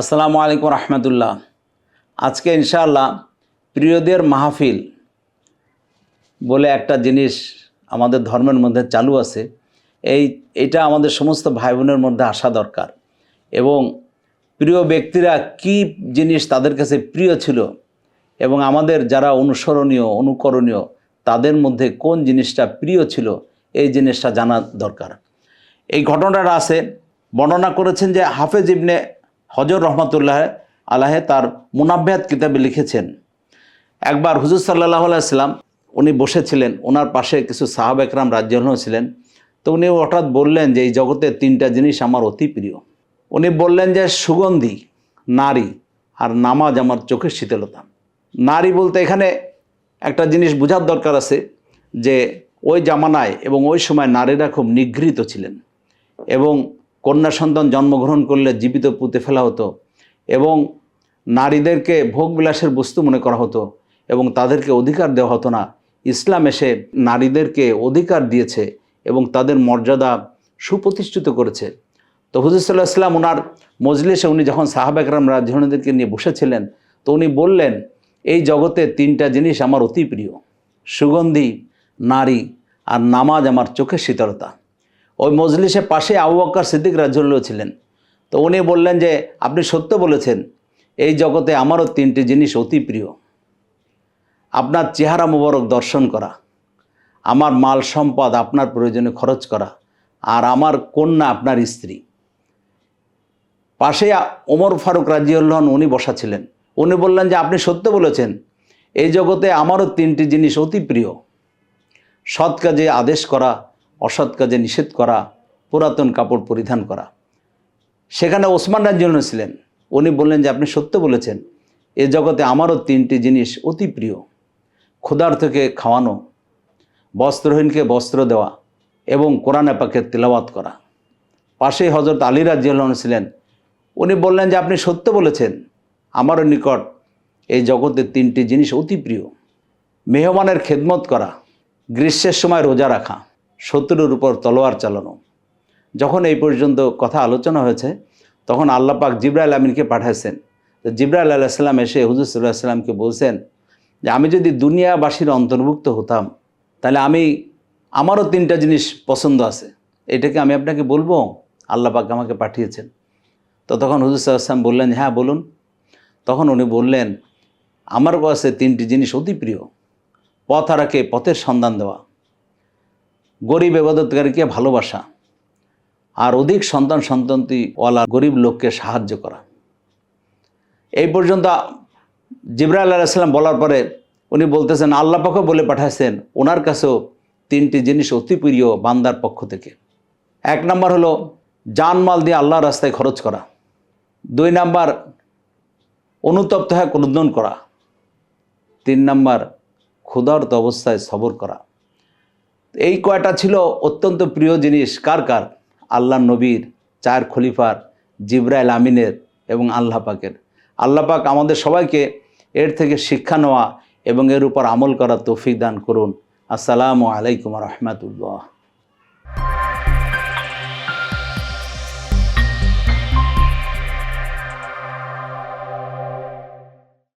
আসসালামু আলাইকুম রহমতুল্লাহ। আজকে ইনশাআল্লাহ প্রিয়দের মাহফিল বলে একটা জিনিস আমাদের ধর্মের মধ্যে চালু আছে। এই, এটা আমাদের সমস্ত ভাই বোনের মধ্যে আসা দরকার। এবং প্রিয় ব্যক্তিরা কি জিনিস তাদের কাছে প্রিয় ছিল এবং আমাদের যারা অনুসরণীয়, অনুকরণীয়, তাদের মধ্যে কোন জিনিসটা প্রিয় ছিল, এই জিনিসটা জানা দরকার। এই ঘটনাটা আছে। বর্ণনা করেছেন যে হাফেজ ইবনে হজর রহমতুল্লাহ আলাহে তার মুনাব্বাত কিতাবে লিখেছেন। একবার হুজুর সাল্লাহ আলাইসাল্লাম উনি বসেছিলেন ওনার পাশে কিছু সাহাব একরাম রাজ্য ছিলেন। তো উনি হঠাৎ বললেন যে, এই জগতের তিনটা জিনিস আমার অতি প্রিয়। উনি বললেন যে, সুগন্ধি, নারী আর নামাজ আমার চোখের শীতলতা। নারী বলতে এখানে একটা জিনিস বোঝার দরকার আছে যে, ওই জামানায় এবং ওই সময় নারীরা খুব নিগৃহীত ছিলেন। এবং কন্যা সন্তান জন্মগ্রহণ করলে জীবিত পুঁতে ফেলা হতো এবং নারীদেরকে ভোগবিলাসের বস্তু মনে করা হতো এবং তাদেরকে অধিকার দেওয়া হতো না। ইসলাম এসে নারীদেরকে অধিকার দিয়েছে এবং তাদের মর্যাদা সুপ্রতিষ্ঠিত করেছে। তো হুজুর সাল্লাহ ইসলাম ওনার মজলিসে উনি যখন সাহাব একরাম রাজধানীদেরকে নিয়ে বসেছিলেন, তো উনি বললেন, এই জগতে তিনটা জিনিস আমার অতি প্রিয়, সুগন্ধি, নারী আর নামাজ আমার চোখের শীতলতা। ওই মজলিসের পাশে আবু সিদ্দিক রাজুল্লাহ ছিলেন। তো উনি বললেন যে, আপনি সত্য বলেছেন, এই জগতে আমারও তিনটি জিনিস অতি প্রিয়। আপনার চেহারা মুবারক দর্শন করা, আমার মাল সম্পদ আপনার প্রয়োজনে খরচ করা, আর আমার কন্যা আপনার স্ত্রী। পাশে ওমর ফারুক রাজিউল্লাহন উনি বসা ছিলেন। উনি বললেন যে, আপনি সত্য বলেছেন, এই জগতে আমারও তিনটি জিনিস অতি প্রিয়। সৎ কাজে আদেশ করা অসৎ কাজে নিষেধ করা, পুরাতন কাপড় পরিধান করা। সেখানে ওসমান রাজিউল্লাহ ছিলেন। উনি বললেন যে, আপনি সত্য বলেছেন। এ জগতে আমারও তিনটি জিনিস অতি প্রিয়। ক্ষুধার্থকে খাওয়ানো, বস্ত্রহীনকে বস্ত্র দেওয়া এবং কোরআন পাকের তেলাওয়াত করা। পাশেই হজরত আলী রাজিউল্লাহ ছিলেন। উনি বললেন যে, আপনি সত্য বলেছেন। আমারও নিকট এই জগতে তিনটি জিনিস অতি প্রিয়। মেহমানের খেদমত করা, গ্রীষ্মের সময় রোজা রাখা শত্রুর উপর তলোয়ার চালানো। যখন এই পর্যন্ত কথা আলোচনা হয়েছে, তখন আল্লাহ পাক জিব্রাইল আমিনকে পাঠাইছেন। তো জিব্রাইল আলাইসাল্লাম এসে হুজুর সাল্লাহ সাল্লামকে বলছেন যে, আমি যদি দুনিয়াবাসীর অন্তর্ভুক্ত হতাম, তাহলে আমি, আমারও তিনটা জিনিস পছন্দ আছে। এটাকে আমি আপনাকে বলব? আল্লাহ পাক আমাকে পাঠিয়েছেন। তো তখন হুজুর সাল্লাম বললেন হ্যাঁ বলুন। তখন উনি বললেন আমার কাছে তিনটি জিনিস অতি প্রিয়। পথ হারাকে পথের সন্ধান দেওয়া গরিব এবাদতকারীকে ভালোবাসা আর অধিক সন্তান সন্ততিওয়ালা গরিব লোককে সাহায্য করা। এই পর্যন্ত জিব্রাইল আলাইসাল্লাম বলার পরে উনি বলতেছেন, আল্লাহ পাকও বলে পাঠাইছেন, ওনার কাছেও তিনটি জিনিস অতি প্রিয় বান্দার পক্ষ থেকে। এক নাম্বার হলো জানমাল দিয়ে আল্লাহর রাস্তায় খরচ করা। দুই নাম্বার অনুতপ্ত হয়ে ক্রুদন করা। তিন নাম্বার ক্ষুধার্ত অবস্থায় সবর করা। এই কয়টা ছিল অত্যন্ত প্রিয় জিনিস? কার কার? আল্লাহ নবীর, চার খলিফার, জিব্রাইল আমিনের এবং আল্লাহ পাকের। আল্লাহ পাক আমাদের সবাইকে এর থেকে শিক্ষা নেওয়া এবং এর উপর আমল করা তৌফিক দান করুন। আসসালামু আলাইকুম রহমতুল্লাহ।